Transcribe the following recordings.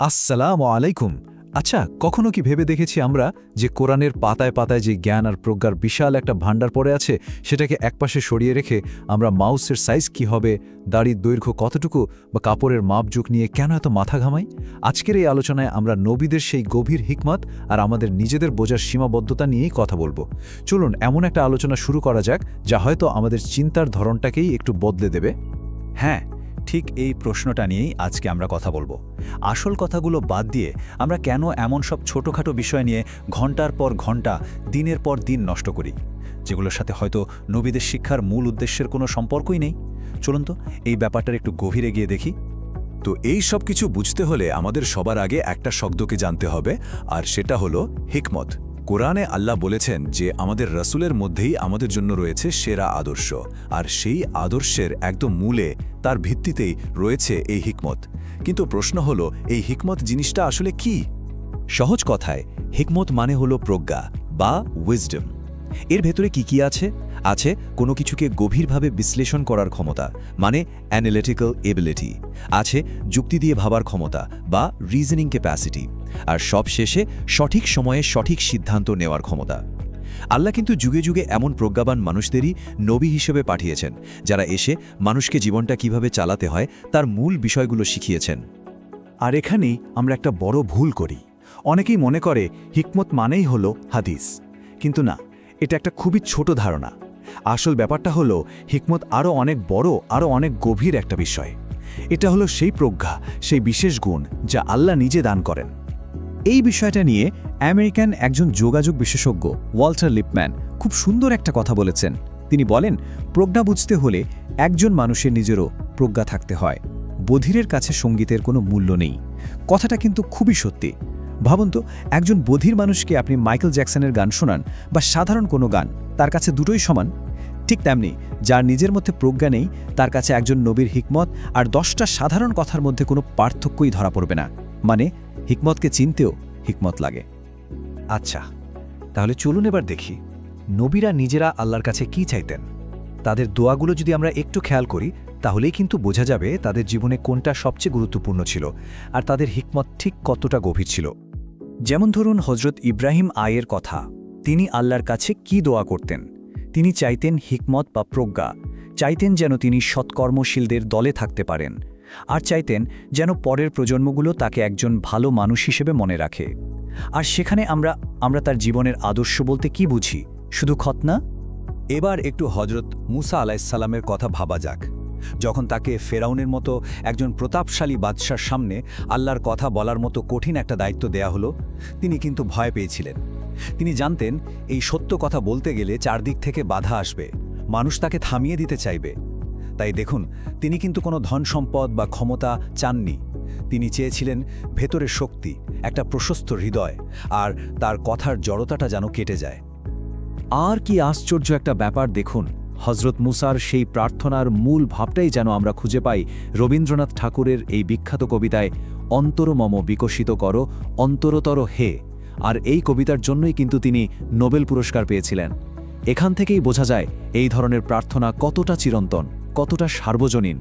আসসালামু আলাইকুম। আচ্ছা কখনো কি ভেবে দেখেছি আমরা যে কোরআনের পাতায় পাতায় যে জ্ঞান আর প্রজ্ঞার বিশাল একটা ভাণ্ডার পড়ে আছে, সেটাকে একপাশে সরিয়ে রেখে আমরা মাউসের সাইজ কি হবে, দাড়ির দৈর্ঘ্য কতটুকু বা কাপড়ের মাপজুক নিয়ে কেন এত মাথা ঘামাই? আজকের এই আলোচনায় আমরা নবীদের সেই গভীর হিকমত আর আমাদের নিজেদের বোঝার সীমাবদ্ধতা নিয়েই কথা বলব। চলুন, এমন একটা আলোচনা শুরু করা যাক, যা হয়তো আমাদের চিন্তার ধরনটাকেই একটু বদলে দেবে। হ্যাঁ ঠিক এই প্রশ্নটা নিয়েই আজকে আমরা কথা বলব। আসল কথাগুলো বাদ দিয়ে আমরা কেন এমন সব ছোটোখাটো বিষয় নিয়ে ঘণ্টার পর ঘণ্টা, দিনের পর দিন নষ্ট করি, যেগুলোর সাথে হয়তো নবীদের শিক্ষার মূল উদ্দেশ্যের কোনো সম্পর্কই নেই। চলুন তো, এই ব্যাপারটার একটু গভীরে গিয়ে দেখি। তো এই সব কিছু বুঝতে হলে আমাদের সবার আগে একটা শব্দকে জানতে হবে, আর সেটা হলো হিকমত। কোরআনে আল্লাহ বলেছেন যে আমাদের রসুলের মধ্যেই আমাদের জন্য রয়েছে সেরা আদর্শ, আর সেই আদর্শের একদম মূলে তার ভিত্তিতেই রয়েছে এই হিকমত। কিন্তু প্রশ্ন হল, এই হিকমত জিনিসটা আসলে কি? সহজ কথায়, হিকমত মানে হল প্রজ্ঞা বা উইজডম এর ভেতরে কি কি আছে? আছে কোনো কিছুকে গভীরভাবে বিশ্লেষণ করার ক্ষমতা মানে অ্যানালিটিক্যাল এবিলিটি আছে যুক্তি দিয়ে ভাবার ক্ষমতা বা রিজনিং ক্যাপাসিটি আর সবশেষে সঠিক সময়ে সঠিক সিদ্ধান্ত নেওয়ার ক্ষমতা। আল্লাহ কিন্তু যুগে যুগে এমন প্রজ্ঞাবান মানুষদেরই নবী হিসেবে পাঠিয়েছেন, যারা এসে মানুষকে জীবনটা কীভাবে চালাতে হয় তার মূল বিষয়গুলো শিখিয়েছেন। আর এখানেই আমরা একটা বড় ভুল করি। অনেকেই মনে করে, হিকমত মানেই হলো হাদিস। কিন্তু না, এটা একটা খুবই ছোট ধারণা। আসল ব্যাপারটা হলো, হিকমত আরও অনেক বড় আরও অনেক গভীর একটা বিষয়। এটা হলো সেই প্রজ্ঞা, সেই বিশেষ গুণ যা আল্লাহ নিজে দান করেন। এই বিষয়টা নিয়ে আমেরিকান একজন যোগাযোগ বিশেষজ্ঞ, ওয়াল্টার লিপম্যান, খুব সুন্দর একটা কথা বলেছেন। তিনি বলেন, প্রজ্ঞা বুঝতে হলে একজন মানুষের নিজেরও প্রজ্ঞা থাকতে হয়। বধিরের কাছে সঙ্গীতের কোনো মূল্য নেই। কথাটা কিন্তু খুবই সত্যি। ভাবুন তো, একজন বধির মানুষকে আপনি মাইকেল জ্যাকসনের গান শোনান বা সাধারণ কোনো গান, তার কাছে দুটোই সমান। ঠিক তেমনি, যার নিজের মধ্যে প্রজ্ঞা নেই, তার কাছে একজন নবীর হিকমত আর দশটা সাধারণ কথার মধ্যে কোনো পার্থক্যই ধরা পড়বে না। মানে হিকমতকে চিনতেও হিকমত লাগে। আচ্ছা তাহলে চলুন এবার দেখি, নবীরা নিজেরা আল্লাহর কাছে কি চাইতেন? তাদের দোয়াগুলো যদি আমরা একটু খেয়াল করি, তাহলেই কিন্তু বোঝা যাবে তাদের জীবনে কোনটা সবচেয়ে গুরুত্বপূর্ণ ছিল আর তাদের হিকমত ঠিক কতটা গভীর ছিল। যেমন ধরুন হজরত ইব্রাহিম আয়ের কথা, তিনি আল্লাহর কাছে কি দোয়া করতেন? তিনি চাইতেন হিকমত বা প্রজ্ঞা, চাইতেন যেন তিনি সৎকর্মশীলদের দলে থাকতে পারেন, আর চাইতেন যেন পরের প্রজন্মগুলো তাকে একজন ভালো মানুষ হিসেবে মনে রাখে। আর সেখানে আমরা আমরা তার জীবনের আদর্শ বলতে কি বুঝি? শুধু খতনা এবার একটু হজরত মুসা আলাইসাল্লামের কথা ভাবা যাক। যখন তাকে ফেরাউনের মতো একজন প্রতাপশালী বাদশার সামনে আল্লাহর কথা বলার মতো কঠিন একটা দায়িত্ব দেয়া হলো, তিনি কিন্তু ভয় পেয়েছিলেন। তিনি জানতেন, এই সত্য কথা বলতে গেলে চারদিক থেকে বাধা আসবে, মানুষ তাকে থামিয়ে দিতে চাইবে। তাই দেখুন, তিনি কিন্তু কোনো ধন সম্পদ বা ক্ষমতা চাননি। তিনি চেয়েছিলেন ভেতরের শক্তি, একটা প্রশস্ত হৃদয়, আর তার কথার জড়তাটা যেন কেটে যায়। আর কি আশ্চর্য একটা ব্যাপার দেখুন হজরত মুসার সেই প্রার্থনার মূল ভাবটাই যেন আমরা খুঁজে পাই রবীন্দ্রনাথ ঠাকুরের এই বিখ্যাত কবিতায়, অন্তরমম বিকশিত করো, অন্তরতর হে। আর এই কবিতার জন্যই কিন্তু তিনি নোবেল পুরস্কার পেয়েছিলেন। এখান থেকেই বোঝা যায় এই ধরনের প্রার্থনা কতটা চিরন্তন, কতটা সার্বজনীন।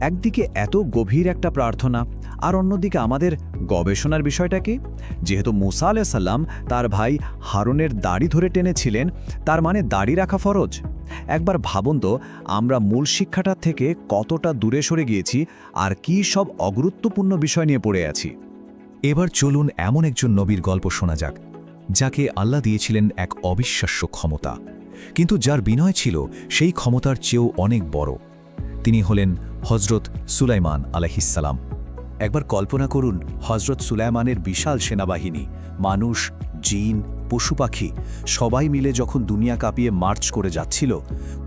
একদিকে এত গভীর একটা প্রার্থনা, আর অন্যদিকে আমাদের গবেষণার বিষয়টা কি? যেহেতু মুসা আলাইসাল্লাম তার ভাই হারুনের দাড়ি ধরে টেনেছিলেন, তার মানে দাড়ি রাখা ফরজ। একবার ভাবুন তো, আমরা মূল শিক্ষাটার থেকে কতটা দূরে সরে গিয়েছি, আর কি সব অগুরুত্বপূর্ণ বিষয় নিয়ে পড়ে আছি। এবার চলুন এমন একজন নবীর গল্প শোনা যাক, যাকে আল্লাহ দিয়েছিলেন এক অবিশ্বাস্য ক্ষমতা। কিন্তু যার বিনয় ছিল, সেই ক্ষমতার চেয়েও অনেক বড়। তিনি হলেন হজরত সুলাইমান আলহিসাল্লাম একবার কল্পনা করুন হজরত সুলাইমানের বিশাল সেনাবাহিনী, মানুষ, জিন, পশু পাখি, সবাই মিলে যখন দুনিয়া কাঁপিয়ে মার্চ করে যাচ্ছিল,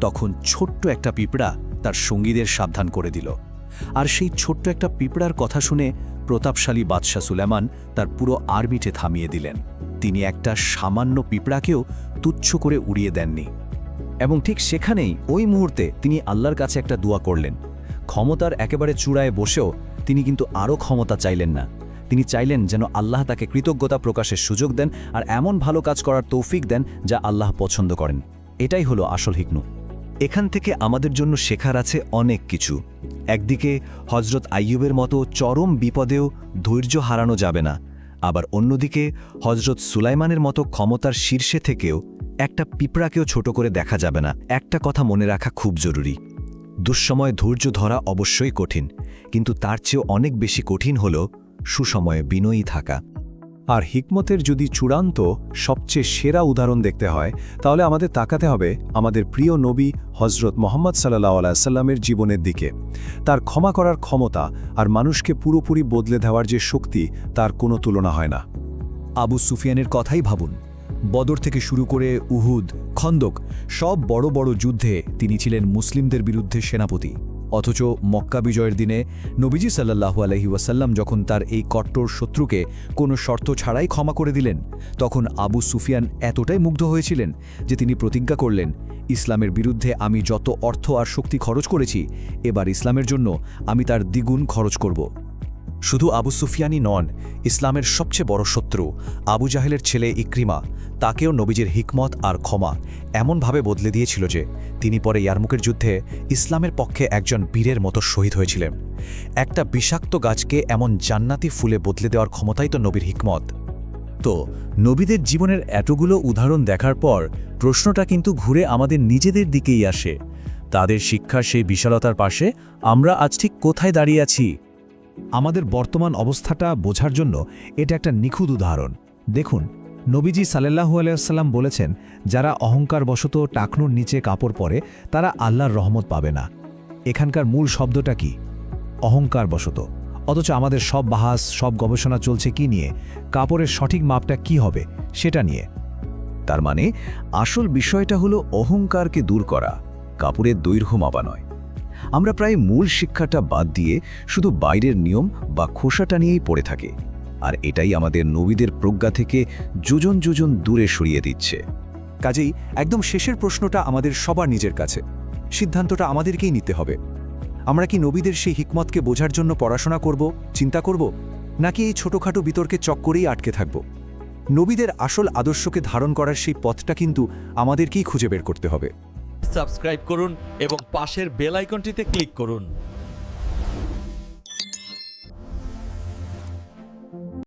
তখন ছোট্ট একটা পিঁপড়া তার সঙ্গীদের সাবধান করে দিল। আর সেই ছোট্ট একটা পিঁপড়ার কথা শুনে প্রতাপশালী বাদশাহ সুলেমান তার পুরো আর্মিটে থামিয়ে দিলেন। তিনি একটা সামান্য পিঁপড়াকেও তুচ্ছ করে উড়িয়ে দেননি। এবং ঠিক সেখানেই ওই মুহূর্তে তিনি আল্লাহর কাছে একটা দোয়া করলেন। ক্ষমতার একেবারে চূড়ায় বসেও তিনি কিন্তু আরও ক্ষমতা চাইলেন না। তিনি চাইলেন যেন আল্লাহ তাকে কৃতজ্ঞতা প্রকাশের সুযোগ দেন আর এমন ভালো কাজ করার তৌফিক দেন যা আল্লাহ পছন্দ করেন। এটাই হলো আসল হিকনু এখান থেকে আমাদের জন্য শেখার আছে অনেক কিছু। একদিকে হজরত আইয়ুবের মতো চরম বিপদেও ধৈর্য হারানো যাবে না। আবার অন্যদিকে হজরত সুলাইমানের মতো ক্ষমতার শীর্ষে থেকেও একটা পিঁপড়াকেও ছোট করে দেখা যাবে না। একটা কথা মনে রাখা খুব জরুরি। দুঃসময়ে ধৈর্য ধরা অবশ্যই কঠিন, কিন্তু তার চেয়েও অনেক বেশি কঠিন হল সুসময়ে বিনয়ী থাকা। আর হিকমতের যদি চূড়ান্ত, সবচেয়ে সেরা উদাহরণ দেখতে হয়, তাহলে আমাদের তাকাতে হবে আমাদের প্রিয় নবী হজরত মোহাম্মদ সাল্লাহ আলাইসাল্লামের জীবনের দিকে। তার ক্ষমা করার ক্ষমতা আর মানুষকে পুরোপুরি বদলে দেওয়ার যে শক্তি, তার কোনো তুলনা হয় না। আবু সুফিয়ানের কথাই ভাবুন। বদর থেকে শুরু করে উহুদ, খন্দক, সব বড় বড় যুদ্ধে তিনি ছিলেন মুসলিমদের বিরুদ্ধে সেনাপতি। অথচ মক্কা বিজয়ের দিনে নবীজি সাল্লাহু আলহি ওয়াসাল্লাম যখন তার এই কট্টর শত্রুকে কোনো শর্ত ছাড়াই ক্ষমা করে দিলেন, তখন আবু সুফিয়ান এতটাই মুগ্ধ হয়েছিলেন যে তিনি প্রতিজ্ঞা করলেন, ইসলামের বিরুদ্ধে আমি যত অর্থ আর শক্তি খরচ করেছি, এবার ইসলামের জন্য আমি তার দ্বিগুণ খরচ করব। শুধু আবু সুফিয়ানি নন, ইসলামের সবচেয়ে বড় শত্রু, আবু জাহেলের ছেলে ইক্রিমা, তাকেও নবীজের হিকমত আর ক্ষমা এমনভাবে বদলে দিয়েছিল যে তিনি পরে ইয়ারমুকের যুদ্ধে ইসলামের পক্ষে একজন বীরের মতো শহীদ হয়েছিলেন। একটা বিষাক্ত গাছকে এমন জান্নাতি ফুলে বদলে দেওয়ার ক্ষমতাই তো নবীর হিকমত। তো নবীদের জীবনের এতগুলো উদাহরণ দেখার পর প্রশ্নটা কিন্তু ঘুরে আমাদের নিজেদের দিকেই আসে। তাদের শিক্ষার সেই বিশালতার পাশে আমরা আজ ঠিক কোথায় দাঁড়িয়ে আছি? আমাদের বর্তমান অবস্থাটা বোঝার জন্য এটা একটা নিখুঁত উদাহরণ। দেখুন, নবীজি সাল্লাহু আলাইসাল্লাম বলেছেন, যারা অহংকারবশত টাকনুর নিচে কাপড় পরে, তারা আল্লাহর রহমত পাবে না। এখানকার মূল শব্দটা কি? অহংকারবশত। অথচ আমাদের সব বাহাস, সব গবেষণা চলছে কি নিয়ে? কাপড়ের সঠিক মাপটা কি হবে, সেটা নিয়ে। তার মানে আসল বিষয়টা হলো অহংকারকে দূর করা, কাপড়ের দৈর্ঘ্য মাপা নয়। আমরা প্রায় মূল শিক্ষাটা বাদ দিয়ে শুধু বাইরের নিয়ম বা খোসাটা নিয়েই পড়ে থাকে। আর এটাই আমাদের নবীদের প্রজ্ঞা থেকে যোজন যোজন দূরে সরিয়ে দিচ্ছে। কাজেই একদম শেষের প্রশ্নটা আমাদের সবার নিজের কাছে। সিদ্ধান্তটা আমাদেরকেই নিতে হবে। আমরা কি নবীদের সেই হিকমতকে বোঝার জন্য পড়াশোনা করব, চিন্তা করব, নাকি এই ছোটোখাটো বিতর্কে চক্করেই আটকে থাকব? নবীদের আসল আদর্শকে ধারণ করার সেই পথটা কিন্তু আমাদেরকেই খুঁজে বের করতে হবে। সাবস্ক্রাইব করুন এবং পাশের বেল আইকনটিতে ক্লিক করুন।